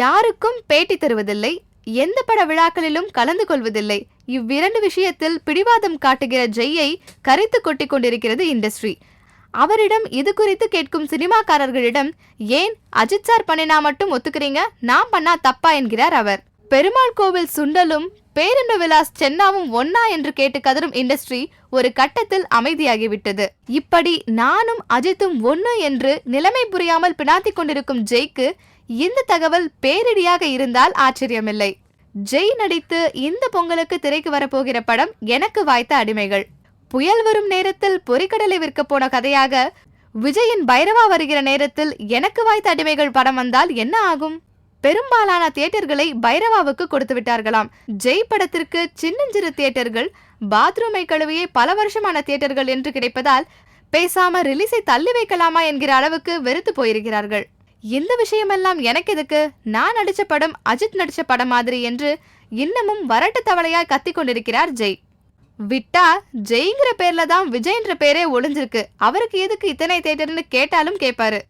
யாருக்கும் பேட்டி தருவதில்லை எந்த பட விழாக்களிலும் கலந்து கொள்வதில்லை. இவ்விரண்டு விஷயத்தில் பிடிவாதம் காட்டுகிற ஜெய்யை கரைத்து கொட்டிக் கொண்டிருக்கிறது இண்டஸ்ட்ரி. அவரிடம் இது குறித்து கேட்கும் சினிமாக்காரர்களிடம் ஏன் அஜித் சார் பண்ணினா மட்டும் ஒத்துக்கிறீங்க? நான் பண்ணா தப்பா? என்கிறார் அவர். பெருமாள் கோவில் சுண்டலும் பேருந்து விலாஸ் சென்னாவும் ஒன்னா என்று கேட்டு கதரும் இண்டஸ்ட்ரி ஒரு கட்டத்தில் அமைதியாகிவிட்டது. இப்படி நானும் அஜித்தும் ஒன்னு என்று நிலைமை புரியாமல் பினாத்திக் கொண்டிருக்கும் ஜெய்க்கு இந்த தகவல் பேரிடியாக இருந்தால் ஆச்சரியமில்லை. ஜெய் நடித்து இந்த பொங்கலுக்கு திரைக்கு வரப்போகிற படம் எனக்கு வாய்த்த அடிமைகள். புயல் வரும் நேரத்தில் பொறிக்கடலை விற்க போன கதையாக விஜயின் பைரவா வருகிற நேரத்தில் எனக்கு வாய்த்த அடிமைகள் படம் வந்தால் என்ன ஆகும்? பெரும்பாலான தியேட்டர்களை பைரவாவுக்கு கொடுத்து விட்டார்களாம். ஜெய் படத்திற்கு சின்னஞ்சிறு தியேட்டர்கள் பாத்ரூமை கழுவியே பல வருஷமான தியேட்டர்கள் என்று கிடைப்பதால் பேசாம ரிலீஸை தள்ளி வைக்கலாமா என்கிற அளவுக்கு வெறுத்து போயிருக்கிறார்கள். இந்த விஷயமெல்லாம் எனக்கு எதுக்கு? நான் நடிச்ச படம் அஜித் நடிச்ச படம் மாதிரி என்று இன்னமும் வரட்டு தவளையாய் கத்திக் கொண்டிருக்கிறார் ஜெய். விட்டா ஜெய்ங்கிற பேர்ல தான் விஜய்ன்ற பேரே ஒளிஞ்சிருக்கு. அவருக்கு எதுக்கு இத்தனை தேட்டர்னு கேட்டாலும் கேட்பாரு